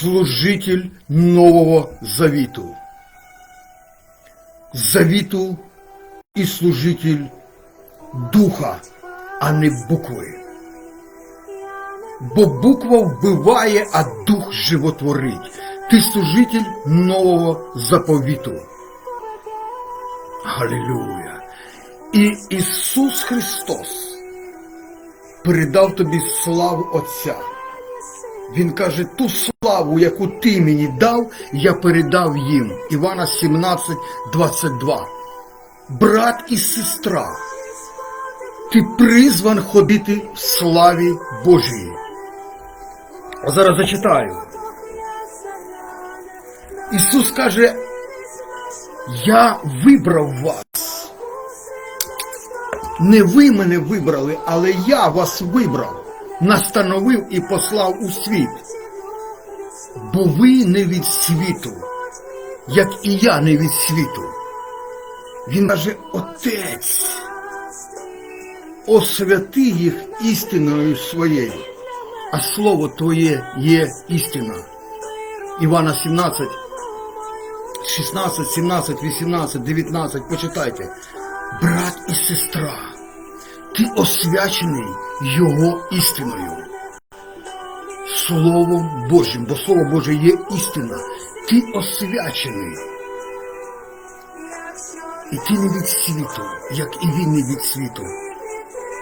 служитель Нового Завіту. Завіту і служитель духа, а не букви. Бо буква вбиває, а дух животворить. Ти служитель нового заповіту. Галилюя. І Ісус Христос передав тобі славу Отця. Він каже, ту славу, яку ти мені дав, я передав їм. Івана 17, 22. Брат і сестра, ти призван ходити в славі Божій. А зараз зачитаю. Ісус каже, я вибрав вас. Не ви мене вибрали, але я вас вибрав, настановив і послав у світ. Бо ви не від світу, як і я не від світу. Він каже, Отець, освяти їх істиною своєю, а слово Твоє є істина. Івана 17, 16, 17, 18, 19, почитайте. Брат і сестра, ти освячений Його істиною. Словом Божим, бо Слово Боже є істина. Ти освячений. І ти не від світу, як і він не від світу.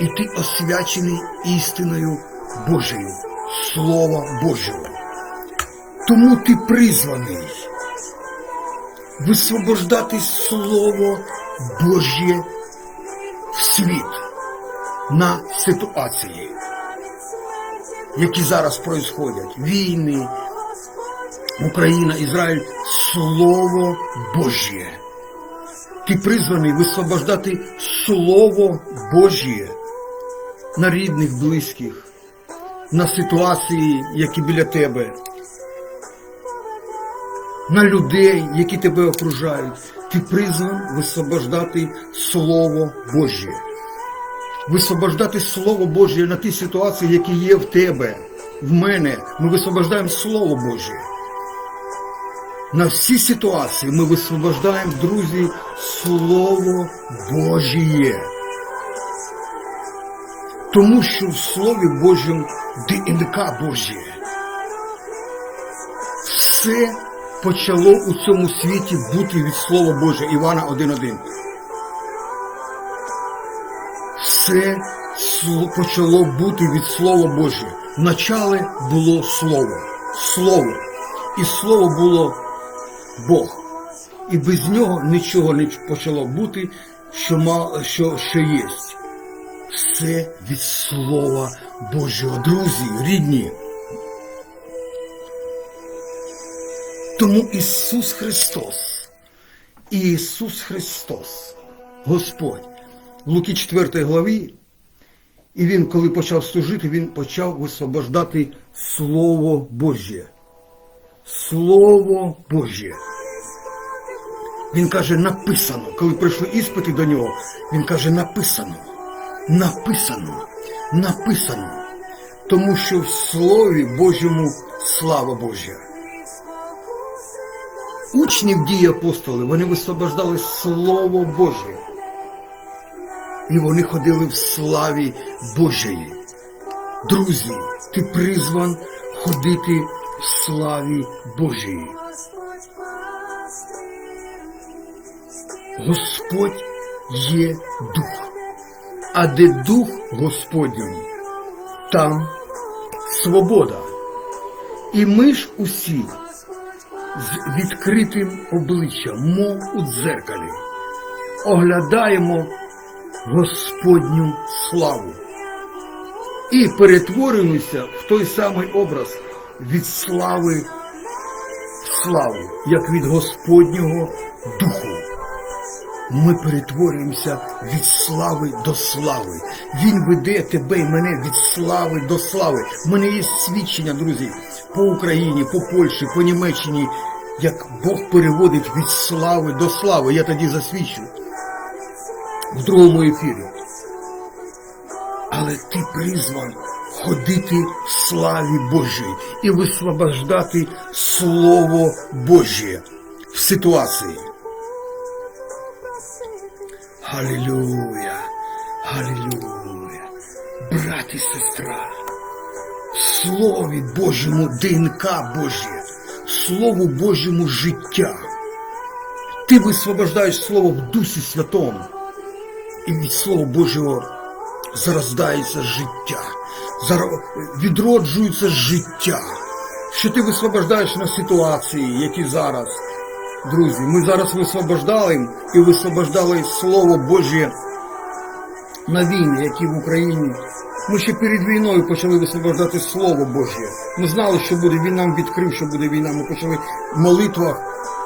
І ти освячений істиною Божою, Слова Божого. Тому ти призваний висвобождати Слово Божє в світ на ситуації, які зараз происходять. Війни, Україна, Ізраїль, Слово Божє. Ти призваний висвобождати Слово Божє на рідних, близьких, на ситуації, які біля тебе, на людей, які тебе окружають. Ти призван висвобождати Слово Божє. Висвобождати Слово Божє на ті ситуації, які є в тебе, в мене. Ми висвобождаємо Слово Божє. На всі ситуації ми висвобождаємо, друзі, Слово Божє. Тому що в Слові Божому ДНК Божє. Все почало у цьому світі бути від Слова Боже. Івана 1.1. Все почало бути від Слова Боже. Вначале було Слово. Слово. І Слово було Бог. І без нього нічого не почало бути, що, ма, що, що є. Все від Слова Божого. Друзі, рідні. Тому Ісус Христос, Ісус Христос, Господь, Луки 4 главі, і Він, коли почав служити, Він почав висвобождати Слово Божє. Слово Божє. Він каже, написано. Коли прийшли іспити до нього, він каже, написано, написано, написано. Тому що в Слові Божому слава Божа. Учнів дії апостоли, вони висвобождали Слово Боже. І вони ходили в славі Божої. Друзі, ти призван ходити в славі Божої. Господь є дух, а де дух Господній, там свобода. І ми ж усі з відкритим обличчям, мов у дзеркалі, оглядаємо Господню славу і перетворюємося в той самий образ від слави в славу, як від Господнього Духу. Ми перетворюємося від слави до слави. Він веде тебе і мене від слави до слави. У мене є свідчення, друзі, по Україні, по Польщі, по Німеччині, як Бог переводить від слави до слави. Я тоді засвідчу в другому ефірі. Але ти призван ходити в славі Божій і висвобождати Слово Божє в ситуації. Халілюя, халілюя, брат і сестра, в Слові Божому ДНК Божє, Слову Божому життя. Ти висвобождаєш Слово в Дусі Святому, і від Слова Божого зарождається життя, відроджується життя, що ти висвобождаєш на ситуації, які зараз. Друзі, ми зараз висвобождали і висвобождали Слово Божє на війни, які в Україні. Ми ще перед війною почали висвобождати Слово Божє. Ми знали, що буде він нам відкрив, що буде війна. Ми почали в молитвах,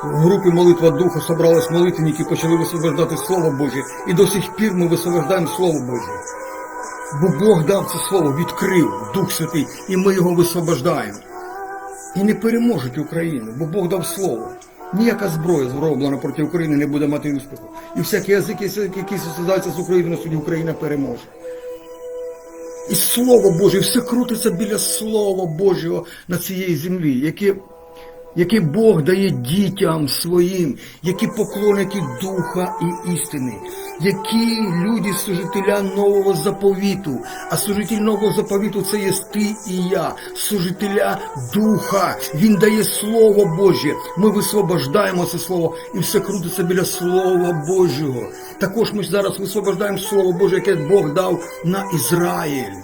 в групі молитва Духа собрались молитвенники, почали висвобождати Слово Божє. І до сих пір ми висвобождаємо Слово Божє. Бо Бог дав це слово, відкрив Дух Святий, і ми його висвобождаємо. І не переможуть Україну, бо Бог дав слово. Ніяка зброя зроблена проти України не буде мати успіху. І всякі язики, які создаються з України на суді, Україна переможе. І Слово Боже, і все крутиться біля Слова Божого на цієї землі, яке, яке Бог дає дітям своїм, які поклонники Духа і істини, які люди служителя нового заповіту. А служитель нового заповіту це є ти і я, служителя Духа. Він дає Слово Боже. Ми висвобождаємо це Слово, і все крутиться біля Слова Божого. Також ми зараз висвобождаємо Слово Боже, яке Бог дав на Ізраїль.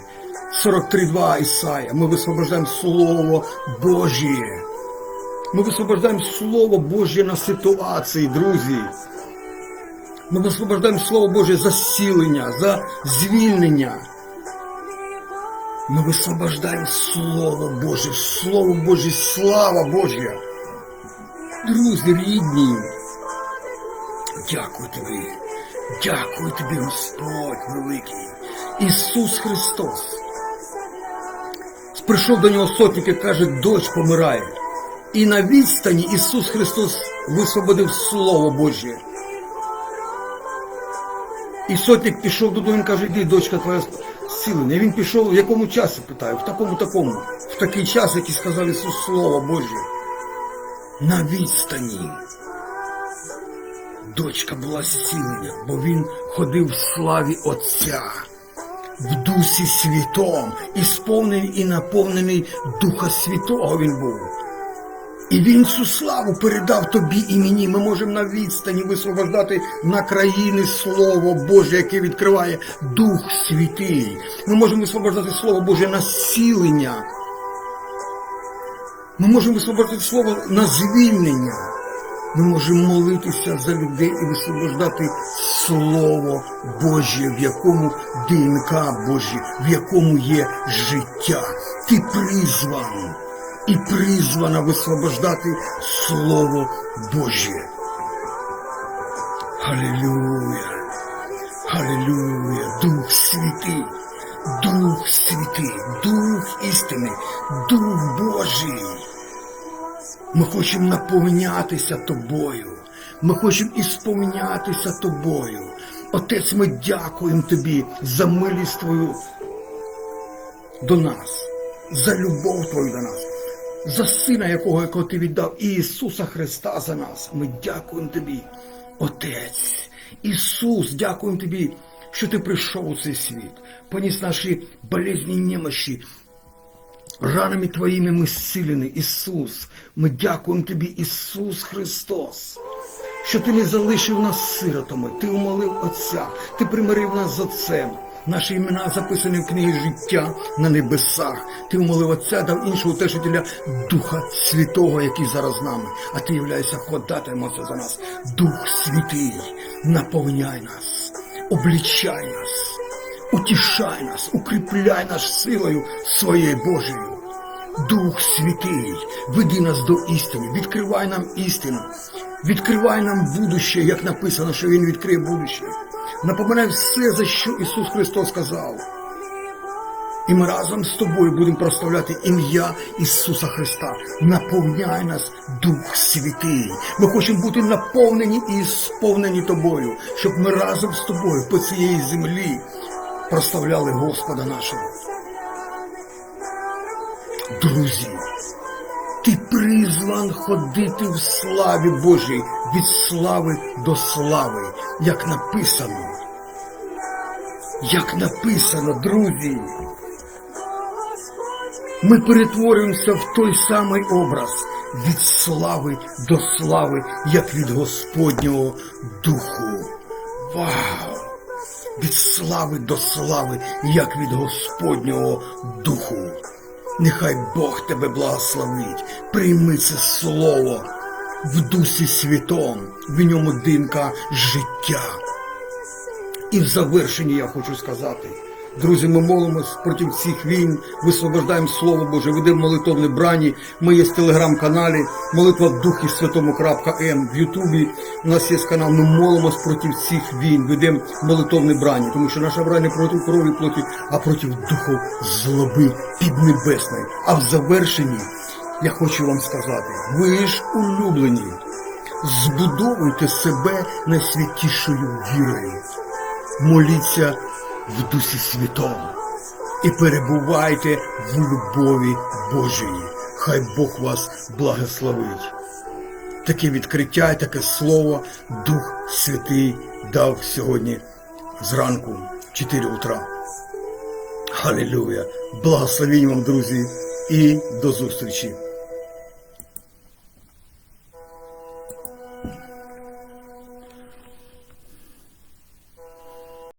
43.2 Ісая. Ми висвобождаємо Слово Божє. Ми висвобождаємо Слово Божє на ситуації, друзі. Ми висвобождаємо Слово Боже за зцілення, за звільнення. Ми висвобождаємо Слово Боже, Слово Боже, слава Божя. Друзі, рідні, дякую тобі, дякую тобі, Господь великий, Ісус Христос. Прийшов до нього сотник і каже, дощ помирає. І на відстані Ісус Христос висвободив Слово Божє. І сотник пішов додому, він каже, іди, дочка твоя зцілена. І він пішов, в якому часі, питаю, в такому такому, в такий час, який сказав Ісус Слово Боже. На відстані. Дочка була зцілена, бо він ходив в славі Отця, в Дусі Святом, і сповнений і наповнений Духа Святого він був. І він цю славу передав тобі і мені. Ми можемо на відстані висвобождати на країни Слово Боже, яке відкриває Дух Святий. Ми можемо висвобождати Слово Боже на зцілення. Ми можемо висвобождати Слово на звільнення. Ми можемо молитися за людей і висвобождати Слово Боже, в якому ДНК Божі, в якому є життя. Ти призван і призвана висвобождати Слово Боже. Халилюя, Халилюя, Дух Святий, Дух Святий, Дух істини, Дух Божий. Ми хочемо наповнятися тобою. Ми хочемо ісповнятися тобою. Отець, ми дякуємо тобі за милість твою до нас, за любов твою до нас, за сина, якого, якого ти віддав, Ісуса Христа за нас. Ми дякуємо тобі, Отець. Ісус, дякуємо тобі, що ти прийшов у цей світ, поніс наші болезні немощі, Ранами Твоїми ми зцілені, Ісус. Ми дякуємо Тобі, Ісус Христос, що Ти не залишив нас сиротами, Ти умолив Отця, Ти примирив нас з Отцем. Наші імена записані в книгі життя на небесах. Ти умолив Отця, дав іншого утешителя Духа Святого, який зараз з нами. А ти являєшся ходатаєм Отця за нас. Дух Святий, наповняй нас, облічай нас. Утішай нас, укріпляй нас силою своєю Божою. Дух Святий, веди нас до істини, відкривай нам істину, відкривай нам будуще, як написано, що Він відкриє будуще. Напоминай все, за що Ісус Христос сказав. І ми разом з тобою будемо прославляти ім'я Ісуса Христа. Наповняй нас, Дух Святий. Ми хочемо бути наповнені і сповнені тобою, щоб ми разом з тобою по цієї землі прославляли Господа нашого. Друзі, ти призван ходити в славі Божій від слави до слави, як написано. Як написано, друзі. Ми перетворюємося в той самий образ від слави до слави, як від Господнього Духу. Вау! Від слави до слави, як від Господнього Духу. Нехай Бог тебе благословить. Прийми це слово в Дусі Святом, в ньому динка життя. І в завершенні я хочу сказати. Друзі, ми молимось проти всіх війн, висвобождаємо Слово Боже, ведемо молитовне брані. Ми є в телеграм-каналі, молитва в Духі Святому.м в Ютубі. У нас є канал, ми молимось проти всіх війн, ведемо молитовне брані, тому що наша брань не проти крові плоті, а проти духу злоби піднебесної. А в завершенні я хочу вам сказати, ви ж улюблені, збудовуйте себе найсвятішою вірою моліться в Дусі Святому і перебувайте в любові Божої. Хай Бог вас благословить. Таке відкриття, і таке слово Дух Святий дав сьогодні зранку, 4 утра. Халілюя! Благословінь вам, друзі, і до зустрічі!